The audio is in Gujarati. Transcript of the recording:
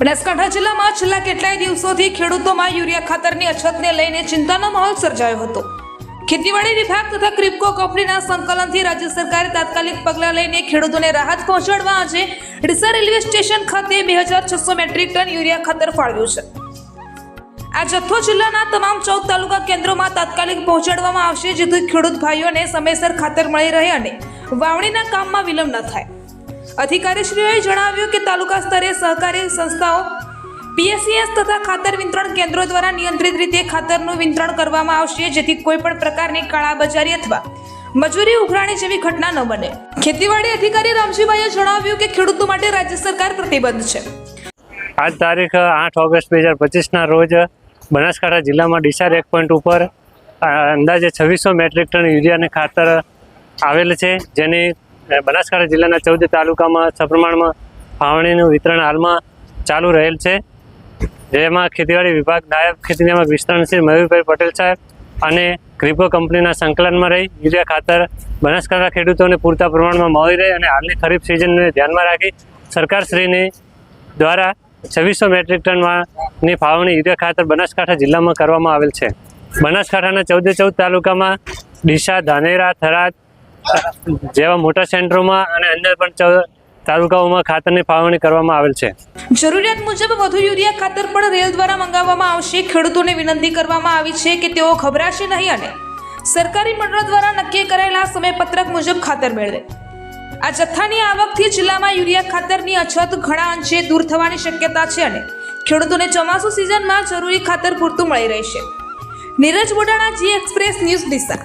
બનાસકાંઠા જિલ્લામાં છેલ્લા કેટલાય દિવસોથી ખેડૂતોમાં યુરિયા ખાતરની અછતને લઈને ચિંતાનો માહોલ સર્જાયો હતો. ખેતીવાડી વિભાગ તથા ક્રિપકો કંપનીના સંકલનથી રાજ્ય સરકારે તાત્કાલિક પગલાં લઈને ખેડૂતોને રાહત પહોંચાડવા આજે ડીસા રેલવે સ્ટેશન ખાતે બે હજાર છસો મેટ્રિક ટન યુરિયા ખાતર ફાળવ્યું છે. આ જથ્થો જિલ્લાના તમામ ચૌદ તાલુકા કેન્દ્રોમાં તાત્કાલિક પહોંચાડવામાં આવશે, જેથી ખેડૂત ભાઈઓને સમયસર ખાતર મળી રહે અને વાવણીના કામમાં વિલંબ ન થાય. અધિકારીશ્રીઓએ જણાવ્યું કે તાલુકા સ્તરે સહકારી સંસ્થાઓ, પીએસસીએસ તથા ખાતર વિતરણ કેન્દ્રો દ્વારા નિયંત્રિત રીતે ખાતરનું વિતરણ કરવામાં આવશે, જેથી કોઈપણ પ્રકારની કાળાબજારી અથવા મજૂરી ઉઘરાણી જેવી ઘટના ન બને. ખેતીવાડી અધિકારી રામજીભાઈએ જણાવ્યું કે ખેડૂતો માટે રાજ્ય સરકાર પ્રતિબદ્ધ છે. આજ તારીખ આઠ ઓગસ્ટ બે હજાર પચીસના રોજ બનાસકાંઠા જિલ્લામાં ડીસા એક પોઈન્ટ ઉપર અંદાજે છવ્વીસો મેટ્રિક ટન યુરિયાને ખાતર આવેલ છે, જેની બનાસકાંઠા જિલ્લાના ચૌદ તાલુકામાં સપ્રમાણમાં ફાવણીનું વિતરણ હાલમાં ચાલુ રહેલ છે. જેમાં ખેતીવાડી વિભાગ નાયબ ખેતી નિયામક વિસ્તરણ શ્રી મયુરભાઈ પટેલ સાહેબ અને ક્રિપો કંપનીના સંકલનમાં રહી યુરિયા ખાતર બનાસકાંઠા ખેડૂતોને પૂરતા પ્રમાણમાં મળી રહે અને હાલની ખરીફ સિઝનને ધ્યાનમાં રાખી સરકારશ્રીની દ્વારા છવ્વીસો મેટ્રિક ટનની ફાવણી યુરિયા ખાતર બનાસકાંઠા જિલ્લામાં કરવામાં આવેલ છે. બનાસકાંઠાના ચૌદે ચૌદ તાલુકામાં ડીસા, ધાનેરા, થરાદ જેવા મોટા સેન્ટરોમાં અને અંદર પણ તાલુકાઓમાં ખાતરની ફાળવણી કરવામાં આવેલ છે. જરૂરિયાત મુજબ વધુ યુરિયા ખાતર પણ રેલ દ્વારા મંગાવવામાં આવશે. ખેડૂતોને વિનંતી કરવામાં આવી છે કે તેઓ ખબરાશે નહીં અને સરકારી મંડળ દ્વારા નક્કી કરાયેલા સમયપત્રક મુજબ ખાતર મેળવે. આ જથ્થાની આવકથી જિલ્લામાં યુરિયા ખાતરની અછત ઘણા અંશે દૂર થવાની શક્યતા છે અને ખેડૂતોને ચોમાસુ સિઝનમાં જરૂરી ખાતર પૂરતું મળી રહેશે. Neeraj Bodana, G express news Deesa.